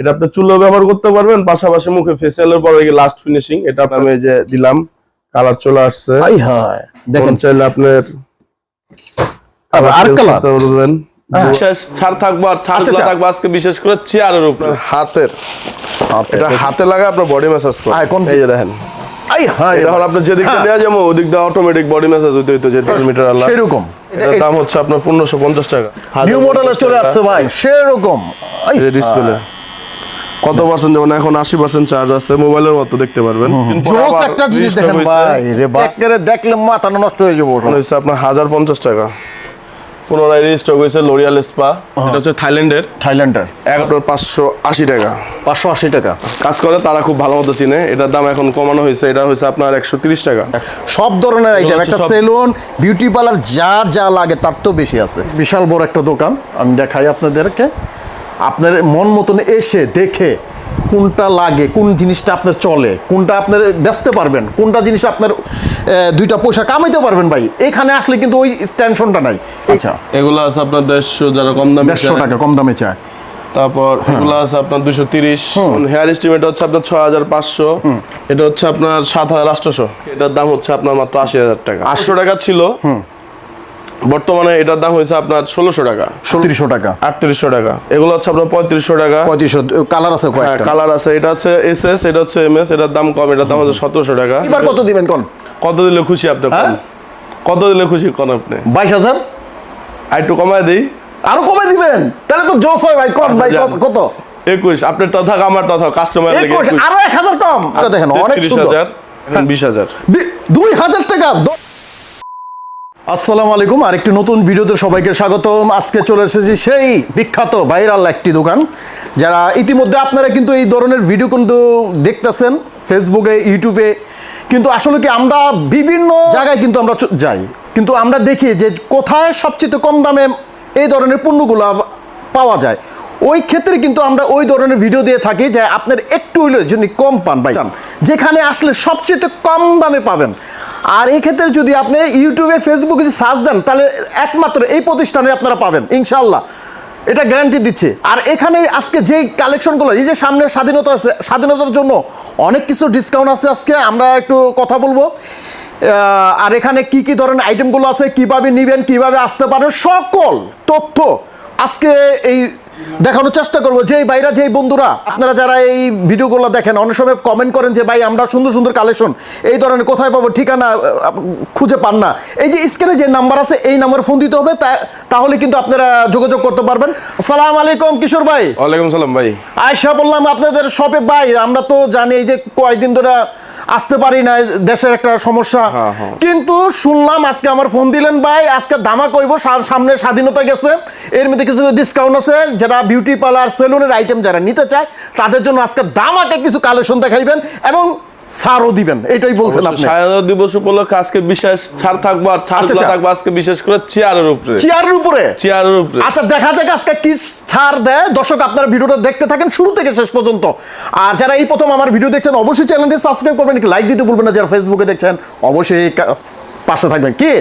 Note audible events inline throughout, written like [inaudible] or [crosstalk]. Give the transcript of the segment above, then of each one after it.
এটা আপনি চুলো ব্যবহার করতে পারবেন পাশাপাশি মুখে ফেসিয়ালের পরে লাস্ট ফিনিশিং এটা আমি যে দিলাম কালার চলে আসছে। আই দেখেন। চাইলে আপনার আর আর কালার পারবেন। হ্যাঁ। বিশেষ ছাড় থাকব আর ছাড় আচ্ছা, আচ্ছা। থাকব আজকে বিশেষ করে চেয়ারের উপর। হাতের এটা হাতে লাগা আপনার বডি ম্যাসাজ করে। এই যে দেখেন। আই হয় যেদিক দিয়ে নেওয়া যাব ওদিক দিয়ে অটোমেটিক বডি ম্যাসাজ হইতে হইতে যে মিটার আল্লাহ সেরকম। এটার দাম হচ্ছে আপনার পনেরোশো পঞ্চাশ টাকা। নিউ মডেলে চলে আসছে ভাই সেরকম। আই ডিসপ্লে কত পার্সেন্ট যেমন এখন আশি পার্সেন্ট চার্জ আছে মোবাইলের মতো দেখতে পারবেন। জোস একটা জিনিস দেখেন ভাই রে দেখলে মাথা নষ্ট হয়ে যাব হচ্ছে আপনার হাজার পঞ্চাশ টাকা। পুনরায় রিস্টক হয়েছে লোরিয়াল স্পা এটা হচ্ছে থাইল্যান্ডের। থাইল্যান্ডের। পাঁচশো আশি টাকা। পাঁচশো আশি টাকা। কাজ করে তারা খুব ভালো মতো চিনে। এটার দাম এখন কমানো হয়েছে। এটা হয়েছে আপনার একশো তিরিশ টাকা। সব ধরনের আইটেম একটা সেলুন বিউটি পার্লার যা যা লাগে তার তো বেশি আছে। বিশাল বড় একটা দোকান। আমি দেখাই আপনাদেরকে। আপনার মন মতন এসে দেখে কোনটা লাগে কোন জিনিসটা আপনার চলে কোনটা আপনার বেচতে পারবেন কোনটা জিনিস আপনার দুইটা পয়সা কামাইতে পারবেন ভাই। এখানে আসলে কিন্তু ওই টেনশনটা নাই। আচ্ছা এগুলো আছে আপনার দেড়শো যারা কম দামে দেড়শো টাকা কম দামে চায়। তারপর এগুলো আছে আপনার দুশো তিরিশ। হেয়ার এস্টিমেট হচ্ছে আপনার ছয় হাজার পাঁচশো। এটা হচ্ছে আপনার সাত হাজার আটশোশো এটার দাম হচ্ছে আপনার মাত্র আশি হাজার টাকা। আটশো টাকা ছিল। বর্তমানে এটার দাম হয়েছে আপনার ষোলোশো টাকা। সত্রিশশো টাকা। আটত্রিশশো টাকা। এগুলো হচ্ছে আপনার পঁয়ত্রিশশো টাকা। পঁয়ত্রিশশো কালার আছে হ্যাঁ কালার আছে। এটা হচ্ছে এস এস এটা হচ্ছে এম এস এটার দাম কম এটার দাম হচ্ছে সতেরোশো টাকা। এবার কত দিবেন কোন? কত দিলে খুশি আপনি হ্যাঁ? কত দিলে খুশি কোন আপনি? বাইশ হাজার? আর একটু কমায় দিই। আরও কমে দিবেন? তাহলে তো জোস হয় ভাই কম ভাই কত- কত? একুশ। আপনারটা থাক আমারটা থাক কাস্টমার আরও এক হাজার কম। এটা দেখেন অনেক সুন্দর। হাজার বিশ হাজার। দুই হাজার টাকা। আসসালামু আলাইকুম। আর একটি নতুন ভিডিওতে সবাইকে স্বাগতম। আজকে চলে এসেছি সেই বিখ্যাত ভাইরাল একটি দোকান, যারা ইতিমধ্যে আপনারা কিন্তু এই ধরনের ভিডিও কিন্তু দেখতেছেন ফেসবুকে, ইউটিউবে। কিন্তু আসলে কি আমরা বিভিন্ন জায়গায় কিন্তু আমরা যাই। কিন্তু আমরা দেখি যে কোথায় সবচেয়ে কম দামে এই ধরনের পণ্যগুলো পাওয়া যায়। ওই ক্ষেত্রে কিন্তু আমরা ওই ধরনের ভিডিও দিয়ে থাকি যে আপনার একটু হইলে যদি কম পান ভাই। যেখানে আসলে সবচেয়ে কম দামে পাবেন। আর এই ক্ষেত্রে যদি আপনি ইউটিউবে ফেসবুকে যদি সার্চ দেন তাহলে একমাত্র এই প্রতিষ্ঠানে আপনারা পাবেন ইনশাল্লাহ এটা গ্যারান্টি দিচ্ছে। আর এখানে আজকে যে কালেকশনগুলো এই যে সামনে স্বাধীনতা আছে স্বাধীনতার জন্য অনেক কিছু ডিসকাউন্ট আছে আজকে আমরা একটু কথা বলব। আর এখানে কি কি ধরনের আইটেমগুলো আছে কীভাবে নিবেন কীভাবে আসতে পারেন সকল তথ্য আজকে এই দেখানোর চেষ্টা করব যে ভাইরা যে বন্ধুরা আপনারা যারা এই ভিডিওগুলো দেখেন অনেক সময় কমেন্ট করেন যে ভাই আমরা সুন্দর সুন্দর কালেকশন এই ধরনের কোথায় পাবো? ঠিকানা খুঁজে পান না। এই যে স্ক্রিনে যে নাম্বার আছে এই নাম্বার ফোন দিতে হবে তাহলে কিন্তু আপনারা যোগাযোগ করতে পারবেন। আসসালামু আলাইকুম কিশোর ভাই। ওয়ালাইকুম সালাম ভাই। আয়সা বললাম আপনাদের শপে ভাই আমরা তো জানি এই যে কয়েকদিন ধরে আসতে পারি না দেশের একটা সমস্যা হ্যাঁ, হ্যাঁ। কিন্তু শুনলাম আজকে আমার ফোন দিলেন ভাই আজকে দামা কইব সামনে স্বাধীনতা গেছে এর মধ্যে কিছু ডিসকাউন্ট আছে যারা বিউটি পার্লার সেলুনের আইটেম যারা নিতে চায় তাদের জন্য আজকে দামাকে কিছু কালেকশন দেখাইবেন এবং ছাড়ও দিবেন এটাই বলছেন আপনি। স্বাধীনতা দিবস উপলক্ষে আজকে বিশেষ ছাড় থাকব আর আচ্ছা, আচ্ছা। থাকব আজকে বিশেষ করে চেয়ারের উপরে। চেয়ারের উপরে? চেয়ারের উপরে। আচ্ছা দেখা যাক আজকে কি ছাড় দেয়। দর্শক আপনারা ভিডিওটা দেখতে থাকেন শুরু থেকে শেষ পর্যন্ত। আর যারা এই প্রথম আমার ভিডিও দেখছেন অবশ্যই চ্যানেলটি সাবস্ক্রাইব করবেন লাইক দিতে ভুলবেন না। যারা ফেসবুকে দেখছেন অবশ্যই পাশে থাকবেন। কি?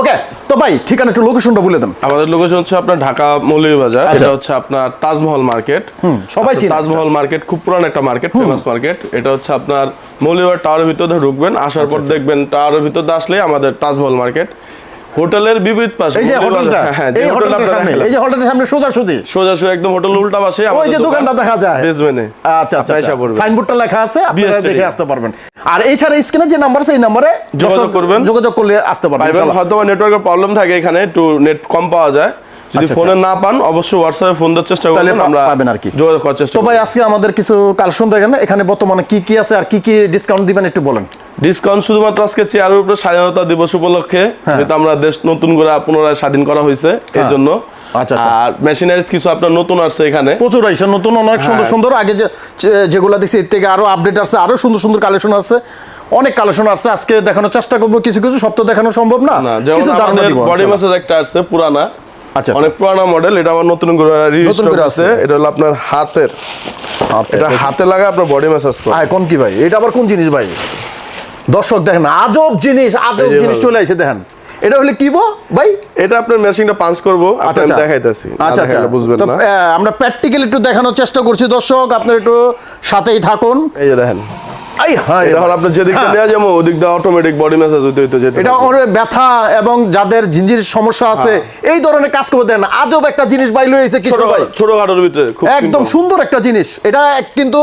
ওকে তো ভাই ঠিকানা একটু লোকেশনটা বলে দেন। আমাদের লোকেশন হচ্ছে আপনার ঢাকা মৌলভীবাজার। আচ্ছা। এটা হচ্ছে আপনার তাজমহল মার্কেট। সবাই আচ্ছা, চিনে। তাজমহল মার্কেট খুব পুরান একটা মার্কেট ফেমাস মার্কেট এটা হচ্ছে আপনার মৌলভীবাজার টাওয়ারের ভিতরে ঢুকবেন আসার আচ্ছা, পর দেখবেন টাওয়ারের ভিতরে আসলে আমাদের তাজমহল মার্কেট। হোটেলের বিপরীত পাশে এই যে হোটেলটা হ্যাঁ, হ্যাঁ, এই হোটেলটার সামনে এই যে হোটেলটার সামনে সোজা সুজি সোজা সোজা একদম হোটেল উল্টা পাশে ওই যে দোকানটা দেখা যায়। বেসমেন্টে আচ্ছা আচ্ছা আচ্ছা। সাইনবোর্ডটা লেখা আছে আপনারা দেখে আসতে পারবেন। আর এছাড়া স্ক্রিনে যে নাম্বার নাম্বারে যোগাযোগ করবেন। যোগাযোগ করলে আসতে পারবেন ইনশাআল্লাহ। হয়তো নেটওয়ার্কের প্রবলেম থাকে এখানে একটু নেট কম পাওয়া যায়। যদি আচ্ছা, ফোনে না পান অবশ্যই হোয়াটসঅ্যাপে ফোন দেওয়ার চেষ্টা করবেন আমরা পাবেন আর কি। যোগাযোগ করার চেষ্টা তো ভাই আজকে আমাদের কিছু কালেকশন দেখেন এখানে বর্তমানে কি কি আছে আর কি কি ডিসকাউন্ট দিবেন একটু বলেন। ডিসকাউন্ট শুধুমাত্র আজকে চেয়ারের উপরে স্বাধীনতা দিবস উপলক্ষে হ্যাঁ। যেহেতু আমরা দেশ নতুন করে পুনরায় স্বাধীন করা হয়েছে এই জন্য আচ্ছা, আচ্ছা। আর মেশিনারিজ কিছু আপনার নতুন আসছে এখানে। প্রচুর আইসে নতুন অনেক সুন্দর হ্যাঁ। সুন্দর। আগে যে যেগুলো দেখছি এর থেকে আরও আপডেট আরও সুন্দর সুন্দর কালেকশন আছে অনেক কালেকশন আছে আজকে দেখানোর চেষ্টা করব কিছু কিছু। সব তো দেখানো সম্ভব না। কিছু ধারণা দিব বডি। ম্যাসাজ একটা আসছে পুরানা। আচ্ছা, আচ্ছা। অনেক পুরানা মডেল এটা আবার নতুন করে রিস্টক আছে। এটা হলো আপনার হাতের। এটা হাতে লাগা আপনার বডি ম্যাসাজ করে। কোন কি ভাই? এটা আবার কোন জিনিস ভাই? দর্শক দেখেন আজব জিনিস আজব জিনিস চলে আসে দেখেন। এটা হলে কি ভাই? এটা আপনার মেশিনটা পাঞ্চ করব আচ্ছা আপনার আচ্ছা দেখাইতেছি। আচ্ছা আচ্ছা বুঝবেন না। আমরা প্র্যাকটিক্যাল একটু দেখানোর চেষ্টা করছি দর্শক আপনার একটু সাথেই থাকুন। এই যে দেখেন। আই হ্যাঁ এটা হল আপনার যেদিক দিয়ে নেওয়া যাব ওদিক দিয়ে অটোমেটিক বডি ম্যাসাজ হইতে হইতে যেতে এটা। অনেক ব্যথা এবং যাদের ঝিঞ্জির সমস্যা আছে এই ধরনের কাজ করতে দেন আজব একটা জিনিস বাইল হয়েছে কিশোর ভাই। ছোটখাটোর ভিতরে খুব একদম সুন্দর একটা জিনিস। এটা কিন্তু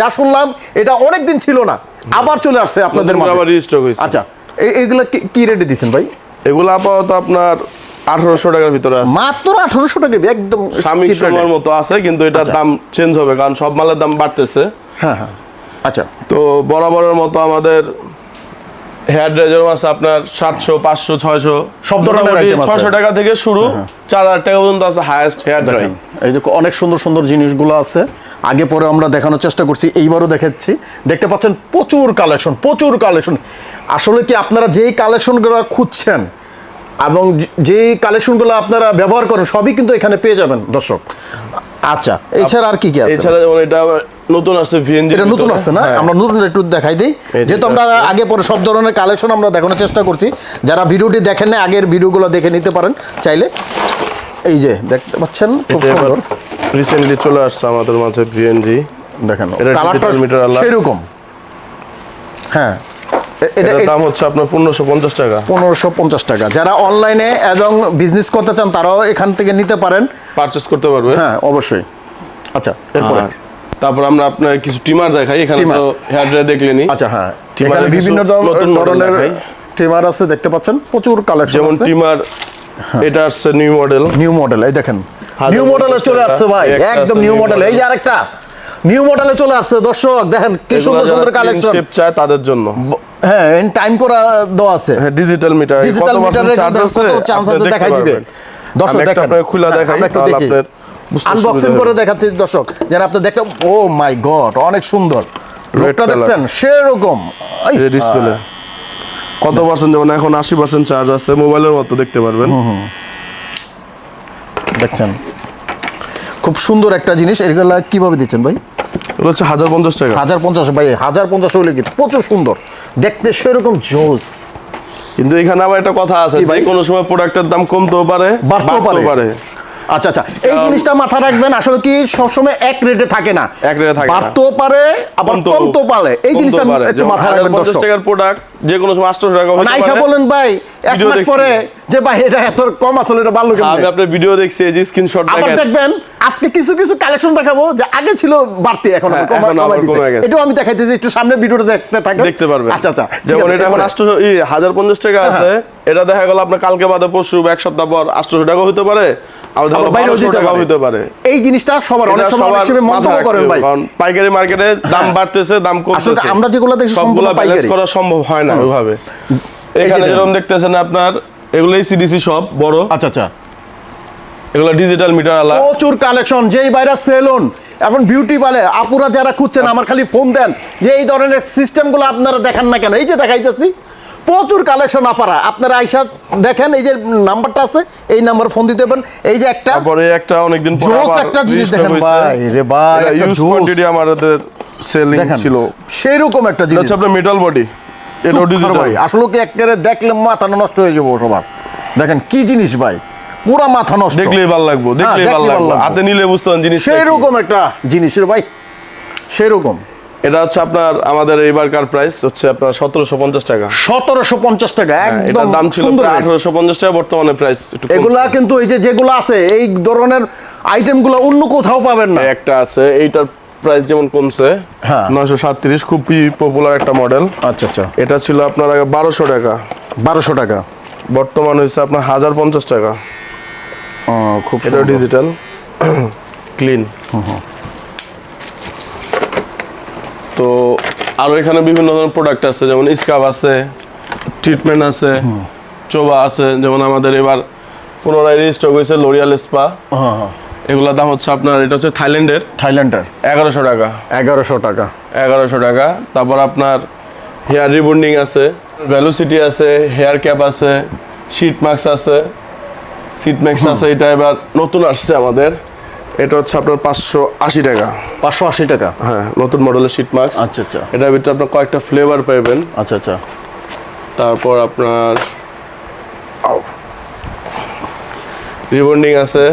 যা শুনলাম এটা অনেক দিন ছিল না। আবার চলে আসছে আপনাদের মাঝে। আবার রিস্টক হয়েছে। আচ্ছা এইগুলা কি- রেটে দিচ্ছেন ভাই? এগুলো আপাতত আপনার আঠারোশো টাকার ভিতরে আছে। মাত্র আঠারোশো টাকা একদম স্বামী সময়ের মতো আছে কিন্তু এটা দাম চেঞ্জ হবে কারণ সব মালের দাম বাড়তেছে। হ্যাঁ হ্যাঁ। আচ্ছা। তো বরাবরের মতো আমাদের হেয়ার ড্রাইজার আছে আপনার সাতশো পাঁচশো ছয়শো। সব ধরনের ছয়শো টাকা থেকে শুরু চার হাজার টাকা পর্যন্ত আছে হায়েস্ট হেয়ার ড্রাই এই যে অনেক সুন্দর সুন্দর জিনিসগুলো আছে। আগে পরে আমরা দেখানোর চেষ্টা করছি এইবারও দেখাচ্ছি দেখতে পাচ্ছেন প্রচুর কালেকশন প্রচুর কালেকশন আসলে কি আপনারা যেই কালেকশনগুলো খুঁজছেন এবং যেই কালেকশনগুলো আপনারা ব্যবহার করেন সবই কিন্তু এখানে পেয়ে যাবেন দর্শক। আচ্ছা এছাড়া আর কি কি আছে? এছাড়া যেমন এটা নতুন আসছে ভিএনজি এটা নতুন আসছে না? আমরা নতুন একটু দেখাই দিই। হ্যাঁ। যেহেতু আমরা আগে পরে সব ধরনের কালেকশন আমরা দেখানোর চেষ্টা করছি। যারা ভিডিওটি দেখেন না আগের ভিডিওগুলো দেখে নিতে পারেন চাইলে। এই যে দেখতে পাচ্ছেন খুব সুন্দর। রিসেন্টলি চলে আসছে আমাদের মাঝে ভিএনজি দেখেন কালারটা। সেরকম। হ্যাঁ এটার দাম হচ্ছে আপনার পনেরোশো পঞ্চাশ টাকা। পনেরোশো পঞ্চাশ টাকা। যারা অনলাইনে এবং বিজনেস করতে চান তারাও এখান থেকে নিতে পারেন। পারচেস করতে পারবে। হ্যাঁ অবশ্যই। আচ্ছা এরপরে। তারপর আমরা আপনার কিছু টিমার দেখাই। এখানে তো হেয়ার ড্রাই দেখলেনি আচ্ছা হ্যাঁ। এখানে বিভিন্ন ধরনের। আছে দেখতে পাচ্ছেন। প্রচুর কালেকশন যেমন টিমার এটা আসছে নিউ মডেল নিউ মডেল এই দেখেন। নিউ মডেলে চলে আসছে ভাই। একদম নিউ মডেল এই যে আরেকটা। নিউ মডেলে চলে আসছে দর্শক দেখেন কি সুন্দর সুন্দর কালেকশন শেপ চায় তাদের জন্য। হ্যাঁ এন টাইম করা দেওয়া আছে। হ্যাঁ ডিজিটাল মিটার ডিজিটাল মিটারের চার্জ আছে চান্স আছে দেখাই দিবে। দর্শক দেখেন। আপনাকে খুলে হ্যাঁ, দেখাই আমরা একটু তাহলে দেখি। আনবক্সিং করে দেখাচ্ছি দর্শক। যেন আপনি দেখতে ও মাই গড অনেক সুন্দর। Color। দেখছেন সেরকম। ডিসপ্লে কত পার্সেন্ট যেমন এখন আশি পার্সেন্ট চার্জ আছে মোবাইলের মতো দেখতে পারবেন। দেখছেন। খুব সুন্দর একটা জিনিস। এগুলা কীভাবে দিচ্ছেন ভাই? এগুলো হচ্ছে হাজার পঞ্চাশ টাকা। হাজার পঞ্চাশ ভাই হাজার পঞ্চাশ হলে কি প্রচুর সুন্দর। দেখতে সেরকম জোস। কিন্তু এখানে আবার একটা কথা আছে ভাই? কোন সময় প্রোডাক্টের দাম কমতেও পারে বাড়তেও পারে। আচ্ছা আচ্ছা এই জিনিসটা মাথা রাখবেন আসলে কি সবসময় এক রেটে থাকে না। এক রেটে থাকে বাড়তেও পারে আবার কমতেও- পারে। এই জিনিসটা। একটু মাথা রাখবেন পঞ্চাশ দর্শক। টাকার প্রোডাক্ট যে কোনো সময় টাকা হতে আইসা বলেন ভাই এক মাস পরে যে ভাই এটা এত কম আসলে এটা ভালো কেমনে? আমি আপনার ভিডিও দেখছি এই যে স্ক্রিনশট আবার দেখেন দেখবেন আজকে কিছু কিছু কালেকশন দেখাবো যে আগে ছিল বাড়তি এখন হ্যাঁ। এটাও আমি দেখাইতেছি একটু সামনে ভিডিওটা দেখতে দেখতে পারবেন। আচ্ছা আচ্ছা যেমন এটা এখন এরপরে। আটশো ই হাজার পঞ্চাশ টাকা আছে। এটা দেখা গেল আপনার কালকে বাদে পরশু এক সপ্তাহ পর আটশো টাকা হতে পারে দেখা এই জিনিসটা সবার অনেক সময় অনেক সময় মন্তব্য করেন ভাই। পাইকারি মার্কেটে দাম বাড়তেছে দাম কমতেছে। আমরা যেগুলো সম্পূর্ণ পাইকারি। করা সম্ভব হয় না। ওইভাবে। এখানে যেরকম দেখতেছেন আপনার এগুলো সিডিসি সব বড়। আচ্ছা আচ্ছা। এগুলো ডিজিটাল মিটার আলা। প্রচুর কালেকশন যেই বাইরে সেলুন এখন বিউটি পালে আপুরা যারা খুঁজছেন আমার খালি ফোন দেন যে এই ধরনের সিস্টেমগুলো আপনারা দেখান না কেন? এই যে দেখাইতেছি প্রচুর কালেকশন আপারা। আপনারা আইসা দেখেন এই যে নাম্বারটা আছে এই নাম্বার ফোন দিতে পারেন। এই যে একটা তারপরে একটা অনেকদিন পর জোস একটা জিনিস দেখেন। ভাই, রে ভাই, একটা জোস। আমাদের সেলিং ছিল। সেইরকম একটা জিনিস হচ্ছে আপনার মেটাল বডি এটাও ডিজিটাল। ভাই আসলে কি একেবারে দেখলে মাথা নষ্ট হয়ে যাব সবার। দেখেন কি জিনিস ভাই? পুরা মাথা নষ্ট। দেখলেই ভালো লাগবো দেখলেই দেখলেই ভালো ভালো লাগবো। হাতে নিলে বুঝতে পারেন জিনিস সেইরকম একটা জিনিস রে ভাই সেরকম। এটা হচ্ছে আপনার আমাদের এইবারকার প্রাইস হচ্ছে আপনার সতেরোশো পঞ্চাশ টাকা। সতেরোশো পঞ্চাশ টাকা হ্যাঁ, একদম এটার দাম ছিল। আঠারোশো পঞ্চাশ টাকা বর্তমানে প্রাইস এগুলা কিন্তু এই যে যেগুলো আছে এই ধরনের আইটেমগুলো অন্য কোথাও পাবেন না। একটা আছে এইটার প্রাইস যেমন কমছে হ্যাঁ। নয়শো সাতত্রিশ খুবই পপুলার একটা মডেল আচ্ছা আচ্ছা। এটা ছিল আপনার আগে বারোশো টাকা। বারোশো টাকা। বর্তমান হয়েছে আপনার হাজার পঞ্চাশ টাকা। খুব এটা ডিজিটাল ক্লিন তো আরও এখানে বিভিন্ন ধরনের প্রোডাক্ট আছে যেমন স্কাব আছে ট্রিটমেন্ট আছে চোবা আছে যেমন আমাদের এবার পুনরায় রিস্টক হয়েছে লোরিয়াল স্পা হ্যাঁ, হ্যাঁ। এগুলোর দাম হচ্ছে আপনার এটা হচ্ছে থাইল্যান্ডের। থাইল্যান্ডের। এগারোশো টাকা। এগারোশো টাকা। এগারোশো টাকা। তারপর আপনার হেয়ার রিবন্ডিং আছে ভ্যালুসিটি আছে হেয়ার ক্যাপ আছে শীট মাস্ক আছে শীট মাস্ক আছে এটা এবার নতুন আসছে আমাদের। এটা হচ্ছে আপনার পাঁচশো আশি টাকা। পাঁচশো আশি টাকা? হ্যাঁ নতুন মডেলের শীট মাস্ক। আচ্ছা আচ্ছা। এটার ভিতরে আপনার কয়েকটা ফ্লেভার পাবেন আচ্ছা আচ্ছা। তারপর আপনার রিবন্ডিং আছে।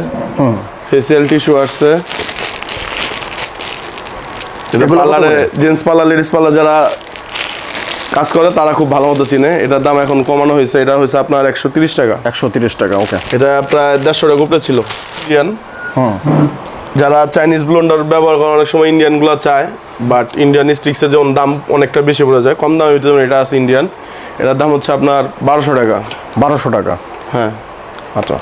ফেসিয়াল টিস্যু আসছে। পার্লারে জেন্টস পার্লার লেডিস পার্লার যারা কাজ করে তারা খুব ভালো মতো চিনে। এটার দাম এখন কমানো হয়েছে। এটা হয়েছে আপনার একশো তিরিশ টাকা। একশো তিরিশ টাকা ওকে। এটা প্রায় দেড়শো টাকা উপরে ছিল। ইন্ডিয়ান যারা চাইনিজ ব্লোন্ডার ব্যবহার করে অনেক সময় ইন্ডিয়ানগুলো চায় বাট ইন্ডিয়ান স্টিক্সের যেমন দাম অনেকটা বেশি পড়ে যায় কম দামের ভিতরে এটা আছে ইন্ডিয়ান এটার দাম হচ্ছে আপনার বারোশো টাকা। বারোশো টাকা। হ্যাঁ। আচ্ছা।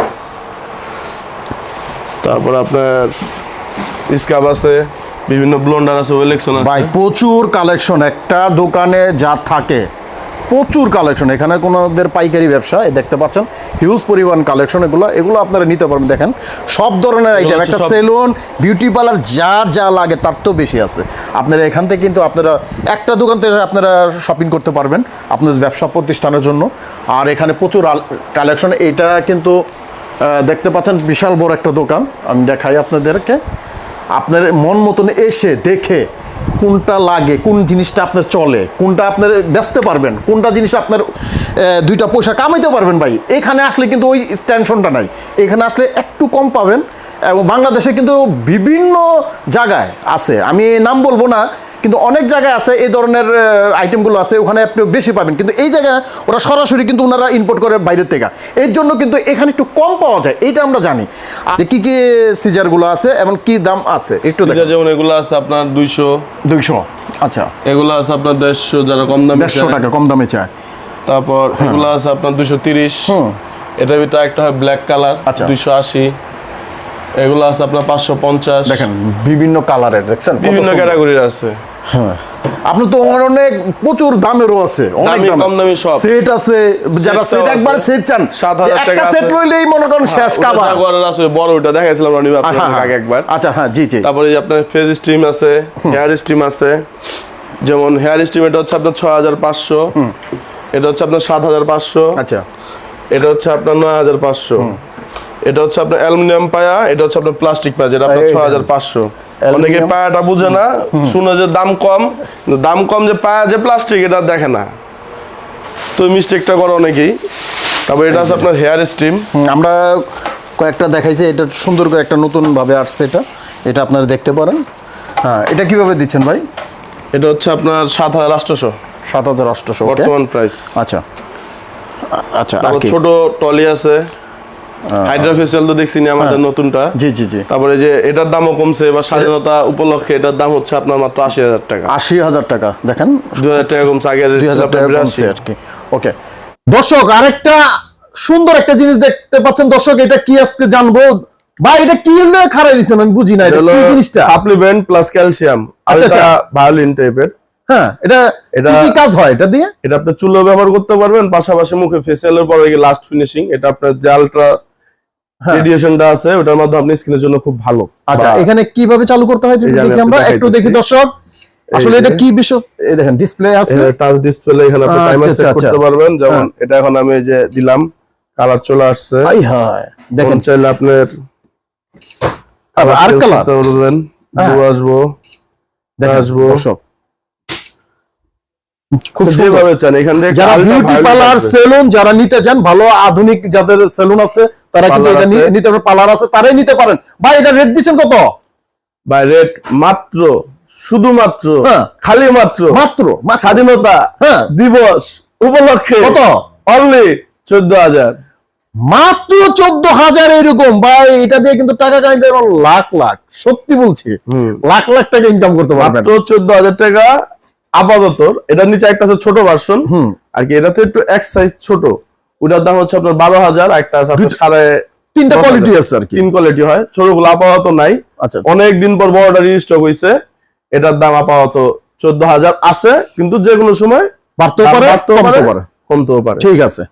তারপর আপনার স্কাব আছে বিভিন্ন ব্লোন্ডার আছে ওয়েলেকশন ভাই প্রচুর কালেকশন একটা দোকানে যা থাকে প্রচুর কালেকশন এখানে কোনোদের পাইকারি ব্যবসা দেখতে পাচ্ছেন হিউজ পরিমাণ কালেকশন এগুলো। এগুলো আপনারা নিতে পারবেন। দেখেন সব ধরনের আইটেম একটা সেলুন বিউটি পার্লার যা যা লাগে তার তো বেশি আছে। আপনারা এখান থেকে কিন্তু আপনারা একটা দোকান থেকে আপনারা শপিং করতে পারবেন আপনাদের ব্যবসা প্রতিষ্ঠানের জন্য। আর এখানে প্রচুর কালেকশন এটা কিন্তু দেখতে পাচ্ছেন, বিশাল বড় একটা দোকান। আমি দেখাই আপনাদেরকে। আপনার মন মতন এসে দেখে কোনটা লাগে, কোন জিনিসটা আপনার চলে, কোনটা আপনার বেচতে পারবেন, কোনটা জিনিস আপনার দুইটা পয়সা কামাইতে পারবেন ভাই। এখানে আসলে কিন্তু ওই টেনশনটা নাই। এখানে আসলে একটু কম পাবেন। এবং বাংলাদেশে কিন্তু বিভিন্ন জায়গায় আছে। আমি নাম বলব না কিন্তু অনেক জায়গায় আছে এই ধরনের আইটেমগুলো আছে ওখানে আপনি বেশি পাবেন। কিন্তু এই জায়গায় ওরা সরাসরি কিন্তু ওনারা ইম্পোর্ট করে বাইরের থেকে। এর জন্য কিন্তু এখানে একটু কম পাওয়া যায় এইটা আমরা জানি। আর কী কি সিজারগুলো আছে এবং কি দাম আছে একটু এটা যেমন এগুলো আছে আপনার দুইশো। দুইশো আচ্ছা। এগুলো আছে আপনার দেড়শো যারা কম দামে দেড়শো টাকা কম দামে চায়। তারপর এগুলো আছে আপনার দুইশো তিরিশ। এটার ভিতরে একটা হয় ব্ল্যাক কালার আচ্ছা। দুইশো আশি। এগুলো আছে আপনার পাঁচশো পঞ্চাশ। দেখেন বিভিন্ন কালারের দেখছেন? বিভিন্ন। ক্যাটাগরির আছে। হ্যাঁ। আপনার তো অনেক প্রচুর দামেরও আছে অনেক দাম কম দামি সব। সেট আছে যারা সেট একবার সেট চান 7,000 টাকা একটা সেট লইলেই মনে করেন শেষ ওটা কাবার। জাগুয়ারের আছে বড় ওটা দেখাইছিলাম রনি আপনাদের হ্যাঁ, হ্যাঁ। আগে একবার। আচ্ছা হ্যাঁ জি জি। তারপরে আপনার ফেস স্ট্রিম আছে হেয়ার স্ট্রিম আছে যেমন হেয়ার স্ট্রিম এটা হচ্ছে আপনার ছয় হাজার পাঁচশো। এটা হচ্ছে আপনার সাত হাজার পাঁচশো। আচ্ছা। এটা হচ্ছে আপনার নয় হাজার পাঁচশো। এটা হচ্ছে আপনার অ্যালুমিনিয়াম পায়া এটা হচ্ছে আপনার প্লাস্টিক পায়া যেটা আপনার ছয় হাজার পাঁচশো। অনেকে পায়াটা বুঝে না শুনে যে দাম কম দাম কম যে পায়া যে প্লাস্টিক এটা দেখে না। তো মিস্টেকটা করে অনেকেই। তারপর এটা আছে আপনার হেয়ার স্ট্রিম আমরা কয়েকটা দেখাইছি এটা সুন্দর করে একটা নতুন ভাবে আসছে এটা। এটা আপনারা দেখতে পারেন। হ্যাঁ এটা কীভাবে দিচ্ছেন ভাই? এটা হচ্ছে আপনার সাত হাজার আটশোশো সাত হাজার আটশোশো বর্তমান প্রাইস আচ্ছা। আচ্ছা আর ছোট টলি আছে। হাইড্রা ফেসিয়াল তো দেখছি না আমাদের নতুনটা। জি জি জি। তারপরে যে এটার দামও কমছে এবার স্বাধীনতা উপলক্ষে এটার দাম হচ্ছে আপনার মাত্র আশি হাজার টাকা। আশি হাজার টাকা দেখেন। দুই হাজার টাকা কমছে আগে দুই হাজার টাকা কমছে আর কি। ওকে দর্শক আরেকটা সুন্দর একটা জিনিস দেখতে পাচ্ছেন। দর্শক এটা কি আজকে জানব? ভাই এটা কি হলে খারাই দিচ্ছেন আমি বুঝি না এটা কি জিনিসটা? সাপ্লিমেন্ট প্লাস ক্যালসিয়াম আচ্ছা, আচ্ছা। আচ্ছা। ভায়োলিন টাইপের হ্যাঁ এটা এটা- কি কি কাজ হয় এটা দিয়ে? এটা আপনি চুলো ব্যবহার করতে পারবেন পাশাপাশি মুখে ফেসিয়ালের পরে লাস্ট ফিনিশিং এটা আপনার যে আলট্রা রেডিয়েশনটা আছে ওটার মাধ্যমে আপনি স্কিনের জন্য খুব ভালো হ্যাঁ। আচ্ছা এখানে কীভাবে চালু করতে হয় দেখি আমরা একটু দেখি। দর্শক আসলে এটা কি বিষয় এই দেখেন ডিসপ্লে আছে টাচ ডিসপ্লে এখানে আপনি আচ্ছা, টাইমার আচ্ছা, সেট আচ্ছা। করতে পারবেন যেমন হ্যাঁ। এটা এখন আমি যে দিলাম কালার চলে আসছে হাই হাই দেখেন চাইলে আপনার আর কালার পারবেন হ্যাঁ। আসব আসব। দর্শক খুব যেভাবে চান এখান থেকে যারা বিউটি পার্লার সেলুন যারা নিতে চান ভালো আধুনিক যাদের সেলুন আছে তারা কিন্তু এটা নিতে পারে পার্লার আছে তারাই নিতে পারেন। ভাই এটা রেট দিচ্ছেন কত? বাই রেট মাত্র শুধুমাত্র হ্যাঁ। খালি মাত্র মাত্র মাত্র। স্বাধীনতা হ্যাঁ। দিবস উপলক্ষে কত? অনলি চোদ্দ হাজার। মাত্র চোদ্দ হাজার এরকম। ভাই এটা দিয়ে কিন্তু টাকা পারবেন লাখ লাখ। সত্যি বলছি লাখ লাখ টাকা ইনকাম করতে পারবেন। চোদ্দ হাজার টাকা আপাতত এটার নিচে একটা আছে ছোট ভার্সন আর কি এটাতে একটু এক সাইজ ছোট। ওটার দাম হচ্ছে আপনার বারো হাজার একটা আছে আপনার সাড়ে তিনটা কোয়ালিটি আছে আর কি। তিন কোয়ালিটি হয়। ছোটগুলো আপাতত নাই। আচ্ছা। অনেক দিন পর বড়টা রিস্টক হইছে। এটার দাম আপাতত চোদ্দ হাজার আছে কিন্তু যে কোনো সময় বাড়তেও পারে। কমতেও পারে। ঠিক আছে।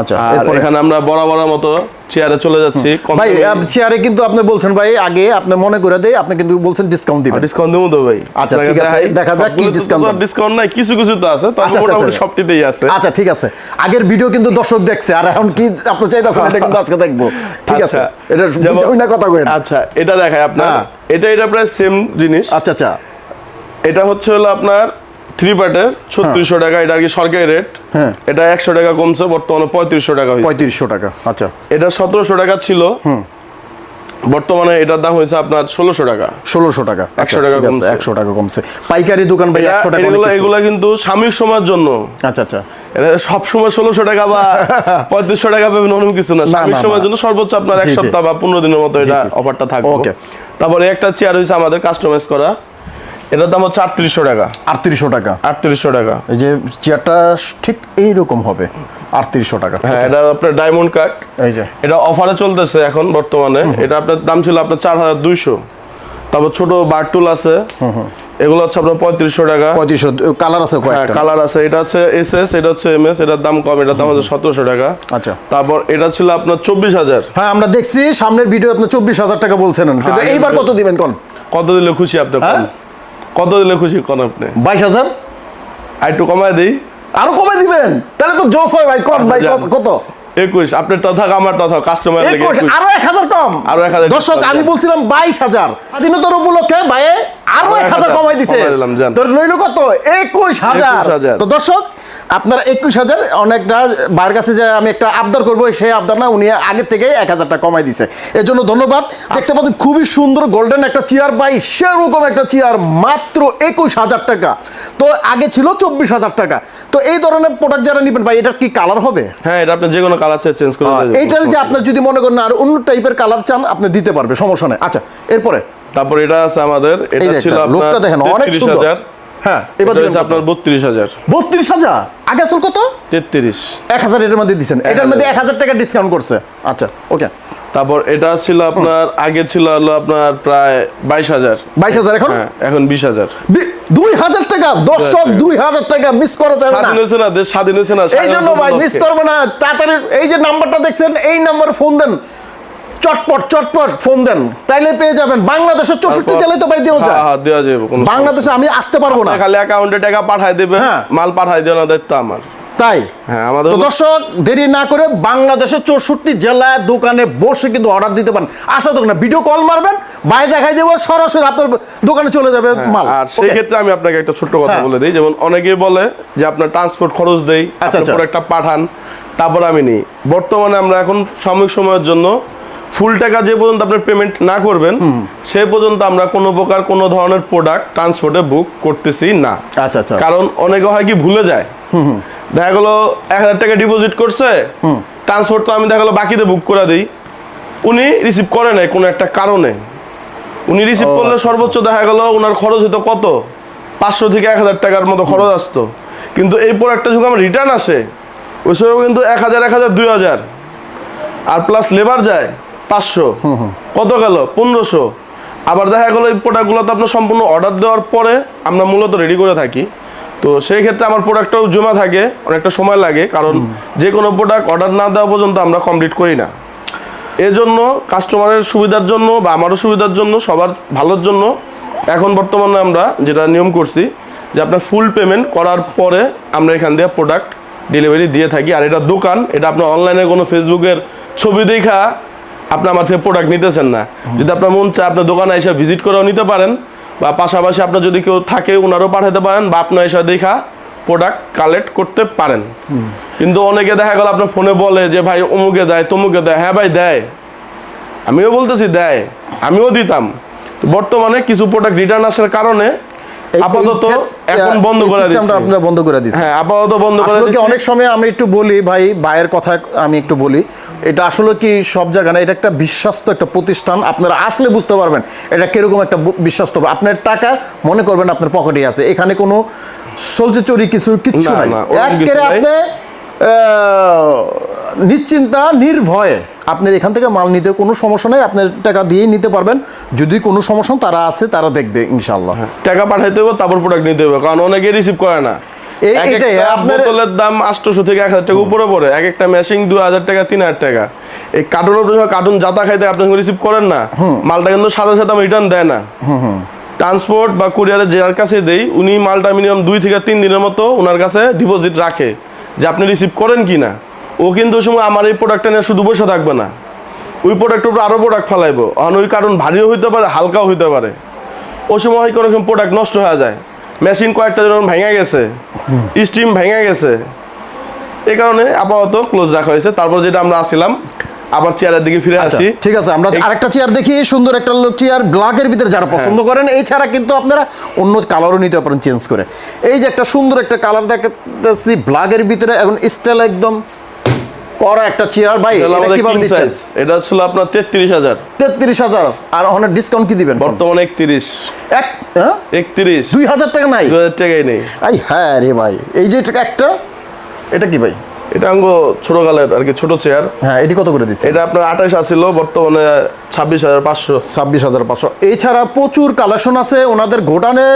আচ্ছা আর এখানে আমরা বরাবর মতো চেয়ারে চলে যাচ্ছি ভাই চেয়ারে কিন্তু আপনি বলছেন ভাই আগে আপনি মনে করে দেয় আপনি কিন্তু বলছেন ডিসকাউন্ট দিবেন। ডিসকাউন্ট দেবো তো ভাই। আচ্ছা, ঠিক আছে, দেখা যাক কি discount ডিসকাউন্ট নাই কিছু কিছু তো আছে তবে মোটামুটি। সবটিতেই আছে। আচ্ছা ঠিক আছে। আগের ভিডিও কিন্তু দর্শক দেখছে আর এখন কি আপনি চাইতেছেন এটা কিন্তু আজকে দেখব। ঠিক আছে। আচ্ছা, এটা যেমন- ওই না কথা কইেন আচ্ছা এটা দেখায় আপনার। হ্যাঁ। এটা এটা প্রায় সেম জিনিস। আচ্ছা আচ্ছা। এটা হচ্ছে হলো আপনার থ্রি পার্টের ছত্রিশশো টাকা এটা আর কি সরকারি রেট হ্যাঁ। এটা একশো টাকা কমছে বর্তমানে পঁয়ত্রিশশো টাকা পঁয়ত্রিশশো টাকা আচ্ছা। এটা সতেরোশো টাকা ছিল। বর্তমানে এটার দাম হয়েছে আপনার ষোলোশো টাকা। ষোলোশো টাকা একশো টাকা কমছে। একশো টাকা কমছে। পাইকারি দোকান ভাই একশো টাকা এগুলো এগুলো কিন্তু সাময়িক সময়ের জন্য। আচ্ছা আচ্ছা। এটা সবসময় ষোলোশো টাকা বা [laughs] পঁয়ত্রিশশো টাকা পাবেন অন্য কিছু না। সাময়িক সময়ের জন্য সর্বোচ্চ আপনার এক। সপ্তাহ বা পনেরো দিনের মতো এটা অফারটা থাকবে। Okay. তারপরে একটা চেয়ার হয়েছে আমাদের কাস্টমাইজ করা। এটার দাম হচ্ছে আটত্রিশশো টাকা। আটত্রিশশো টাকা। আটত্রিশশো টাকা। এই যে চেয়ারটা ঠিক এইরকম হবে আটত্রিশশো টাকা। হ্যাঁ এটা আপনার ডায়মন্ড কাট এই যে। এটা অফারে চলতেছে এখন বর্তমানে। এটা আপনার দাম ছিল আপনার চার হাজার দুইশো। তারপর ছোট বারটুল আছে। এগুলো হচ্ছে আপনার পঁয়ত্রিশশো টাকা। পঁয়ত্রিশশো কালার আছে হ্যাঁ কালার আছে। এটা হচ্ছে এস এস এটা হচ্ছে এম এস এটার দাম কম এটার দাম হচ্ছে সতেরোশো টাকা। আচ্ছা। তারপর এটা ছিল আপনার চব্বিশ হাজার। হ্যাঁ আমরা দেখছি সামনের ভিডিও আপনি চব্বিশ হাজার টাকা বলছেন। হ্যাঁ, এইবার কত দিবেন কোন? কত দিলে খুশি আপনার হ্যাঁ? কত দিলে খুশি কোন আপনি? বাইশ হাজার। আর একটু কমায় দিই। আরও কমে দিবেন। তাহলে তো জোস হয় ভাই কম ভাই আচ্ছা, কত- একুশ আপনার থাক আমার থাক কাস্টমার একুশ, আরও এক হাজার কম। আরও এক হাজার দর্শক আমি বলছিলাম বাইশ হাজার। স্বাধীনতার উপলক্ষে ভাই আরও এক হাজার কমাই দিছে। তোর রইল কত? একুশ হাজার। তো দর্শক আপনার একুশ হাজার অনেকটা বার কাছে যে আমি একটা আবদার করব সেই আবদার না উনি আগে থেকে এক হাজার টাকা কমাই দিছে। এর জন্য ধন্যবাদ। দেখতে পাচ্ছেন খুবই সুন্দর গোল্ডেন একটা চেয়ার বাই সেরকম একটা চেয়ার মাত্র একুশ হাজার টাকা। তো আগে ছিল চব্বিশ হাজার টাকা। তো এই ধরনের প্রোডাক্ট যারা নেবেন ভাই এটার কি কালার হবে? হ্যাঁ এটা আপনি যে কোনো কালার চেঞ্জ করে। এইটার যে আপনার যদি মনে করেন আর অন্য টাইপের কালার চান আপনি দিতে পারবে সমস্যা নেই। আচ্ছা এরপরে? তারপর এটা আছে আমাদের এটা ছিল একটা লোকটা দেখেন অনেক সুন্দর। হ্যাঁ এবার দিলেন আপনার আগে আসল কত? এটার মধ্যে এটার মধ্যে এক হাজার টাকা ডিসকাউন্ট করছে। আচ্ছা ওকে তারপর এটা ছিল আপনার আগে ছিল হলো আপনার প্রায় বাইশ হাজার। বাইশ হাজার এখন? হ্যাঁ এখন বিশ হাজার। বি- দুই হাজার টাকা? দর্শক দুই হাজার টাকা মিস করা যাবে না। স্বাধীন না দেশ স্বাধীন হয়েছে না এই জন্য ভাই মিস করবে না। তাড়াতাড়ি এই যে নাম্বারটা দেখছেন এই নাম্বারে ফোন দেন। চটপট চটপট। ফোন দেন। তাইলে পেয়ে যাবেন। বাংলাদেশের চৌষট্টি জেলায় তো ভাই দেওয়া যায়। হ্যাঁ দেওয়া যাবে বাংলাদেশে আমি আসতে পারব না। খালি অ্যাকাউন্টে টাকা পাঠায় দেবে হ্যাঁ। মাল পাঠায় দেওয়ার দায়িত্ব আমার। তাই? হ্যাঁ আমাদের দর্শক দেরি না করে বাংলাদেশের চৌষট্টি জেলায় দোকানে বসে কিন্তু অর্ডার দিতে পারেন। আসা দোকানে ভিডিও কল মারবেন বাই দেখাই দেবো সরাসরি আপনার দোকানে চলে যাবে মাল। আর সেই ক্ষেত্রে আমি আপনাকে একটা ছোট্ট কথা হ্যাঁ। বলে দিই যেমন অনেকেই বলে যে আপনার ট্রান্সপোর্ট খরচ দেই আচ্ছা, আচ্ছা। একটা পাঠান তারপর আমি নিই। বর্তমানে আমরা এখন সাময়িক সময়ের জন্য ফুল টাকা যে পর্যন্ত আপনার পেমেন্ট না করবেন সে পর্যন্ত আমরা কোনো প্রকার কোনো ধরনের প্রোডাক্ট ট্রান্সপোর্টে বুক করতেছি না। আচ্ছা আচ্ছা। কারণ অনেকে হয় কি ভুলে যায়। দেখা গেলো এক হাজার টাকা ডিপোজিট করছে ট্রান্সপোর্ট তো আমি দেখা গেলো বাকিতে বুক করে দিই। উনি রিসিভ করে নাই কোনো একটা কারণে। উনি রিসিভ করলে আচ্ছা, সর্বোচ্চ দেখা গেল ওনার খরচ হতো কত? পাঁচশো থেকে এক হাজার টাকার মতো খরচ আসতো। কিন্তু এই প্রোডাক্টটা যখন আমার রিটার্ন আসে ওই সময় কিন্তু এক হাজার এক হাজার দুই হাজার। আর প্লাস লেবার যায়। পাঁচশো। কত গেল? পনেরোশো। আবার দেখা গেলো এই প্রোডাক্টগুলো তো আপনার সম্পূর্ণ অর্ডার দেওয়ার পরে আমরা মূলত রেডি করে থাকি। তো সেই ক্ষেত্রে আমার প্রোডাক্টটাও জমা থাকে অনেকটা সময় লাগে কারণ যে কোনো প্রোডাক্ট অর্ডার না দেওয়া পর্যন্ত আমরা কমপ্লিট করি না। এজন্য কাস্টমারের সুবিধার জন্য বা আমারও সুবিধার জন্য সবার ভালোর জন্য এখন বর্তমানে আমরা যেটা নিয়ম করছি যে আপনার ফুল পেমেন্ট করার পরে আমরা এখান দিয়ে প্রোডাক্ট ডেলিভারি দিয়ে থাকি। আর এটা দোকান এটা আপনার অনলাইনে কোনো ফেসবুকের ছবি দেখা আপনি আমার থেকে প্রোডাক্ট নিতেছেন না। যদি আপনার মন চায় আপনার দোকানে এসে ভিজিট করেও নিতে পারেন, বা পাশাপাশি আপনার যদি কেউ থাকে ওনারও পাঠাতে পারেন, বা আপনার এসে দেখা প্রোডাক্ট কালেক্ট করতে পারেন। কিন্তু অনেকে দেখা গেল আপনার ফোনে বলে যে, ভাই, অমুকে দেয়, তমুকে দেয়। হ্যাঁ ভাই, দেয়। আমিও বলতেছি, দেয়। আমিও দিতাম। বর্তমানে কিছু প্রোডাক্ট রিটার্ন আসার কারণে আপাতত এখন বন্ধ করে দিচ্ছি। আপনারা বন্ধ করে দিচ্ছেন। হ্যাঁ আপাতত বন্ধ করে দিচ্ছি। অনেক সময় আমি একটু বলি ভাই ভাইয়ের কথা আমি একটু বলি। এটা আসলে কি সব জায়গায় না এটা একটা বিশ্বাস্ত একটা প্রতিষ্ঠান। আপনারা আসলে বুঝতে পারবেন এটা কীরকম একটা বিশ্বাস্ত। আপনার টাকা মনে করবেন আপনার পকেটে আছে। এখানে কোনো চলছে চুরি কিছু কিচ্ছু নাই। একেবারে আপনি আহ, নিশ্চিন্তা নির্ভয়ে আপনার এখান থেকে মাল নিতে কোনো সমস্যা নেই আপনার টাকা দিয়েই নিতে পারবেন। যদি কোনো সমস্যা তারা আছে তারা দেখবে ইনশাল্লাহ টাকা পাঠাইতে হবে তারপর প্রোডাক্ট নিতে হবে কারণ অনেকে রিসিভ করে না। আপনার- বোতলের দাম আটশোশো থেকে এক হাজার টাকা উপরে পড়ে। এক একটা দু হাজার টাকা তিন হাজার টাকা। এই কার্টুন জাতা খাইতে আপনি রিসিভ করেন না মালটা কিন্তু সাথে সাথে রিটার্ন দেয় না। ট্রান্সপোর্ট বা কুরিয়ারে যার কাছে দেই উনি মালটা মিনিমাম দুই থেকে তিন দিনের মতো ওনার কাছে ডিপোজিট রাখে যে আপনি রিসিভ করেন কি না ও কিন্তু ওই সময় আমার এই প্রোডাক্টটা নিয়ে শুধু বসে থাকবে না। ওই প্রোডাক্টের উপর আরও প্রোডাক্ট ফেলাইবো। কারণ ওই কারণ ভারীও হইতে পারে হালকাও হইতে পারে। ওই সময় হয় কোনো প্রোডাক্ট নষ্ট হয়ে যায়। মেশিন কয়েকটা যেমন ভেঙে গেছে স্টিম ভেঙে গেছে। এই কারণে আপাতত ক্লোজ রাখা হয়েছে। তারপর যেটা আমরা আসছিলাম আবার চেয়ারের দিকে ফিরে আচ্ছা, আসি। ঠিক আছে আমরা আরেকটা চেয়ার দেখি সুন্দর একটা চেয়ার ব্ল্যাকের ভিতরে যারা পছন্দ করেন এছাড়া কিন্তু আপনারা অন্য কালারও নিতে পারেন চেঞ্জ করে। এই যে একটা সুন্দর একটা কালার দেখতেছি ব্ল্যাকের ভিতরে এবং স্টাইল একদম করা একটা চেয়ার ভাই এটা কীভাবে দিচ্ছেন? এটা ছিল আপনার তেত্রিশ হাজার। তেত্রিশ হাজার। আর ওখানে ডিসকাউন্ট কি দিবেন বর্তমানে একত্রিশ। এক হ্যাঁ? একত্রিশ। দুই হাজার টাকা নাই? দু হাজার টাকাই নেই। আই হ্যাঁ রে ভাই। এই যে এটা একটা এটা কি ভাই? এটা আঙ্গ ছোট কালের আর কি ছোট চেয়ার হ্যাঁ এটি কত করে দিচ্ছে এটা আপনার আঠাশ আসছিল বর্তমানে ছাব্বিশ হাজার পাঁচশো। ছাব্বিশ হাজার পাঁচশো। এছাড়া প্রচুর কালেকশন আছে ওনাদের গোডানে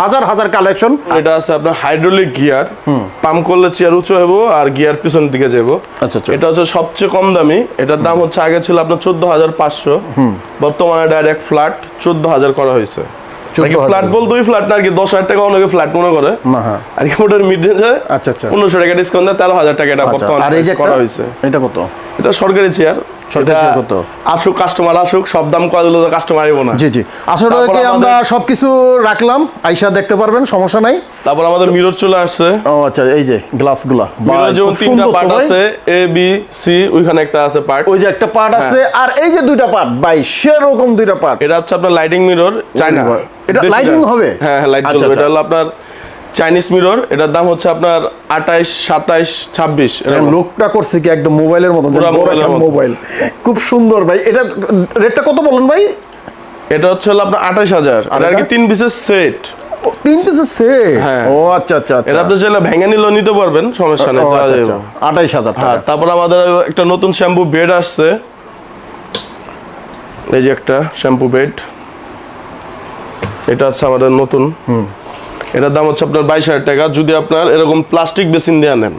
হাজার হাজার কালেকশন এটা আছে আপনার হাইড্রোলিক গিয়ার পাম্প করলে চেয়ার উঁচু হব আর গিয়ার পিছনের দিকে যাব আচ্ছা, আচ্ছা। এটা হচ্ছে সবচেয়ে কম দামি। এটার দাম হচ্ছে আগে ছিল আপনার চোদ্দ হাজার পাঁচশো। বর্তমানে ডাইরেক্ট ফ্ল্যাট চোদ্দ হাজার করা হয়েছে। 14,000 ফ্ল্যাট বল দুই ফ্ল্যাট না আর কি? দশ হাজার টাকা অনেকে ফ্ল্যাট মনে করে। হ্যাঁ। আর কি ওটার মিড রেঞ্জে আচ্ছা, আচ্ছা। পনেরোশো টাকা ডিসকাউন্ট দেয় তেরো হাজার টাকা এটা আচ্ছা, বর্তমানে করা হয়েছে। এটা কত? এটা সরকারি চেয়ার কত? আসুক কাস্টমার আসুক সব দাম কাস্টমার আইব না। জি জি। আসলে কি আমরা সবকিছু রাখলাম আইসা দেখতে পারবেন সমস্যা নাই। তারপর আমাদের মিরর চলে আসছে। ও আচ্ছা এই যে গ্লাসগুলা যেমন খুব তিনটা পার্ট আছে এ বি সি ওইখানে একটা আছে পার্ট ওই যে একটা পার্ট হ্যাঁ। আছে আর এই যে দুইটা পার্ট ভাই সেরকম দুইটা পার্ট এটা হচ্ছে আপনার লাইটিং মিরর চাইনা এটা lighting হবে? হ্যাঁ হ্যাঁ লাইট আচ্ছা, জ্বলবে। আচ্ছা। এটা হলো আপনার চাইনিজ মিরর এটার দাম হচ্ছে আপনার আঠাইশ সাতাইশ ছাব্বিশ লোকটা করছে কি একদম মোবাইলের মতো। মোবাইল। খুব সুন্দর ভাই। এটা রেটটা কত বলেন ভাই? এটা হচ্ছে হলো আপনার আঠাইশ হাজার। এটা আর কি তিন পিসের সেট। তিন পিসের সেট? হ্যাঁ। ও আচ্ছা আচ্ছা আচ্ছা। এটা আপনি চাইলে ভেঙে নিলেও নিতে পারবেন সমস্যা নেই আচ্ছা। আচ্ছা। আঠাইশ হাজার হ্যাঁ তারপর আমাদের একটা নতুন শ্যাম্পু বেড আসছে। এই যে একটা শ্যাম্পু বেড। এটা হচ্ছে আমাদের নতুন। এটার দাম হচ্ছে আপনার বাইশ হাজার টাকা। যদি আপনার এরকম প্লাস্টিক বেসিন দিয়ে নেন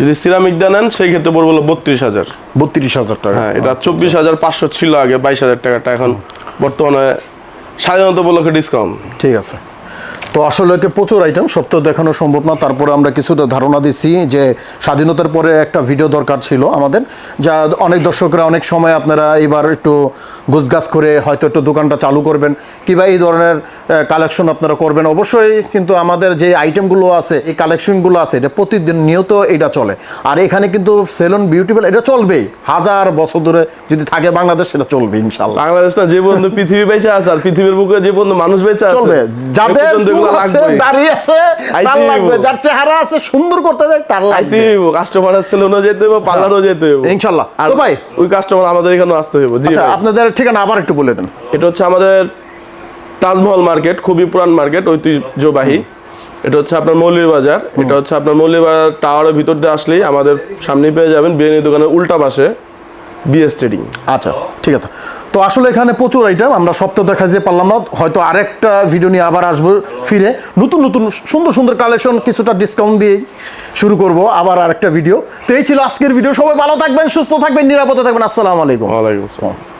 যদি সিরামিক দিয়ে নেন সেই ক্ষেত্রে বলব হলো বত্রিশ হাজার। বত্রিশ হাজার টাকা। হ্যাঁ এটা চব্বিশ হাজার পাঁচশো ছিল আগে বাইশ হাজার টাকাটা। এখন বর্তমানে সাধারণত বলো ডিসকাউন্ট ঠিক আছে। তো আসলে প্রচুর আইটেম সব তো দেখানো সম্ভব না। তারপরে আমরা কিছুটা ধারণা দিচ্ছি যে স্বাধীনতার পরে একটা ভিডিও দরকার ছিল আমাদের যা অনেক দর্শকরা অনেক সময় আপনারা এবার একটু গুছগাছ করে হয়তো একটু দোকানটা চালু করবেন কিংবা এই ধরনের কালেকশন আপনারা করবেন। অবশ্যই কিন্তু আমাদের যে আইটেমগুলো আছে এই কালেকশনগুলো আছে এটা প্রতিদিন নিয়ত এটা চলে। আর এখানে কিন্তু সেলুন বিউটিফুল এটা চলবেই। হাজার বছর ধরে যদি থাকে বাংলাদেশ সেটা চলবে ইনশাল্লাহ বাংলাদেশ না যে পর্যন্ত পৃথিবী বেঁচে আছে আর পৃথিবীর বুকে যে পর্যন্ত মানুষ বেঁচে আছে চলবে। যাদের চুল আছে। দাড়ি আছে তার লাগবে যার চেহারা আছে সুন্দর করতে যায় তার লাগবে। কাস্টমারের যেতে হবে পার্লারও যেতে হবে ইনশাল্লাহ। আর তো ভাই- ওই কাস্টমার আমাদের এখানে আসতে হবে জি আচ্ছা আপনাদের ঠিকানা আবার একটু বলে দেন। এটা হচ্ছে আমাদের তাজমহল মার্কেট খুবই পুরান মার্কেট ঐতিহ্যবাহী। এটা হচ্ছে আপনার মৌলভীবাজার এটা হচ্ছে আপনার মৌলভীবাজার টাওয়ারের ভিতর দিয়ে আসলেই আমাদের সামনে পেয়ে যাবেন বিরিয়ানি দোকানের উল্টা পাশে। বিএস ট্রেডিং আচ্ছা ঠিক আছে। তো আসলে এখানে প্রচুর আইটেম আমরা সপ্তাহ দেখা যেতে পারলাম না হয়তো আরেকটা ভিডিও নিয়ে আবার আসব ফিরে। নতুন নতুন সুন্দর সুন্দর কালেকশন কিছুটা ডিসকাউন্ট দিয়েই শুরু করব আবার আরেকটা ভিডিও তো এই ছিল আজকের ভিডিও সবাই ভালো থাকবেন সুস্থ থাকবেন নিরাপদে থাকবেন। আসসালামু আলাইকুম। ওয়ালাইকুম আসসালাম।